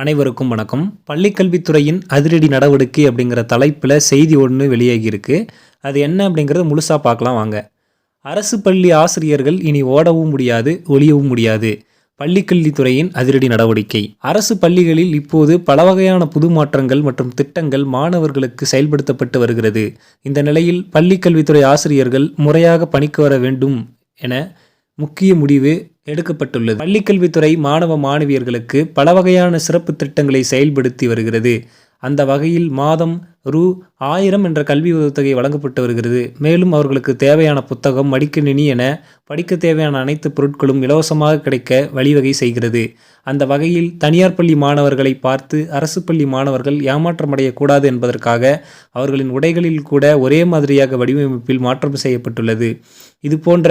அனைவருக்கும் வணக்கம். பள்ளிக்கல்வித்துறையின் அதிரடி நடவடிக்கை அப்படிங்கிற தலைப்பில் செய்தி ஒன்று வெளியாகியிருக்கு. அது என்ன அப்படிங்கிறத முழுசாக பார்க்கலாம் வாங்க. அரசு பள்ளி ஆசிரியர்கள் இனி ஓடவும் முடியாது ஒளியவும் முடியாது. பள்ளிக்கல்வித்துறையின் அதிரடி நடவடிக்கை. அரசு பள்ளிகளில் இப்போது பல வகையான புது மாற்றங்கள் மற்றும் திட்டங்கள் மாணவர்களுக்கு செயல்படுத்தப்பட்டு வருகிறது. இந்த நிலையில் பள்ளிக்கல்வித்துறை ஆசிரியர்கள் முறையாக பணிக்கு வர வேண்டும் என முக்கிய முடிவு எடுக்கப்பட்டுள்ளது. பள்ளிக்கல்வித்துறை மாணவ மாணவியர்களுக்கு பல வகையான சிறப்பு திட்டங்களை செயல்படுத்தி வருகிறது. அந்த வகையில் மாதம் ரூ. ஆயிரம் என்ற கல்வி உதவித்தொகை வழங்கப்பட்டு வருகிறது. மேலும் அவர்களுக்கு தேவையான புத்தகம் மடிக்கணினி என படிக்க தேவையான அனைத்து பொருட்களும் இலவசமாக கிடைக்க வழிவகை செய்கிறது. அந்த வகையில் தனியார் பள்ளி மாணவர்களை பார்த்து அரசு பள்ளி மாணவர்கள் ஏமாற்றமடையக்கூடாது என்பதற்காக அவர்களின் உடைகளில் கூட ஒரே மாதிரியாக வடிவமைப்பில் மாற்றம் செய்யப்பட்டுள்ளது. இது போன்ற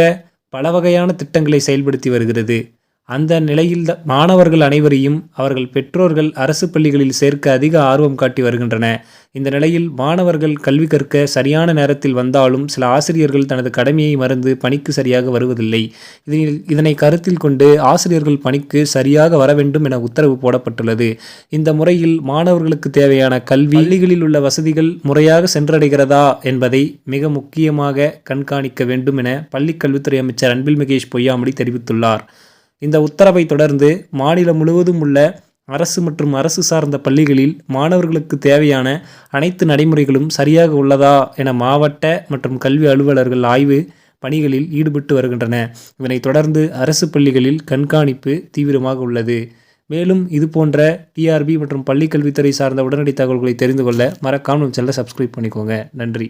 பல வகையான திட்டங்களை செயல்படுத்தி வருகிறது. அந்த நிலையில் த- மாணவர்கள் அனைவரையும் அவர்கள் பெற்றோர்கள் அரசு பள்ளிகளில் சேர்க்க அதிக ஆர்வம் காட்டி வருகின்றன. இந்த நிலையில் மாணவர்கள் கல்வி கற்க சரியான நேரத்தில் வந்தாலும் சில ஆசிரியர்கள் தனது கடமையை மறந்து பணிக்கு சரியாக வருவதில்லை. இதில் இதனை கருத்தில் கொண்டு ஆசிரியர்கள் பணிக்கு சரியாக வர வேண்டும் என உத்தரவு போடப்பட்டுள்ளது. இந்த முறையில் மாணவர்களுக்கு தேவையான கல்வி பள்ளிகளில் உள்ள வசதிகள் முறையாக சென்றடைகிறதா என்பதை மிக முக்கியமாக கண்காணிக்க வேண்டும் என பள்ளிக்கல்வித்துறை அமைச்சர் அன்பில் மகேஷ் பொய்யாமொழி தெரிவித்துள்ளார். இந்த உத்தரவை தொடர்ந்து மாநிலம் முழுவதும் உள்ள அரசு மற்றும் அரசு சார்ந்த பள்ளிகளில் மாணவர்களுக்கு தேவையான அனைத்து நடைமுறைகளும் சரியாக உள்ளதா என மாவட்ட மற்றும் கல்வி அலுவலர்கள் ஆய்வு பணிகளில் ஈடுபட்டு வருகின்றன. இதனைத் தொடர்ந்து அரசு பள்ளிகளில் கண்காணிப்பு தீவிரமாக உள்ளது. மேலும் இது போன்ற டிஆர்பி மற்றும் பள்ளிக்கல்வித்துறை சார்ந்த உடனடி தகவல்களை தெரிந்து கொள்ள மறக்காமல் செல்ல சப்ஸ்கிரைப் பண்ணிக்கோங்க. நன்றி.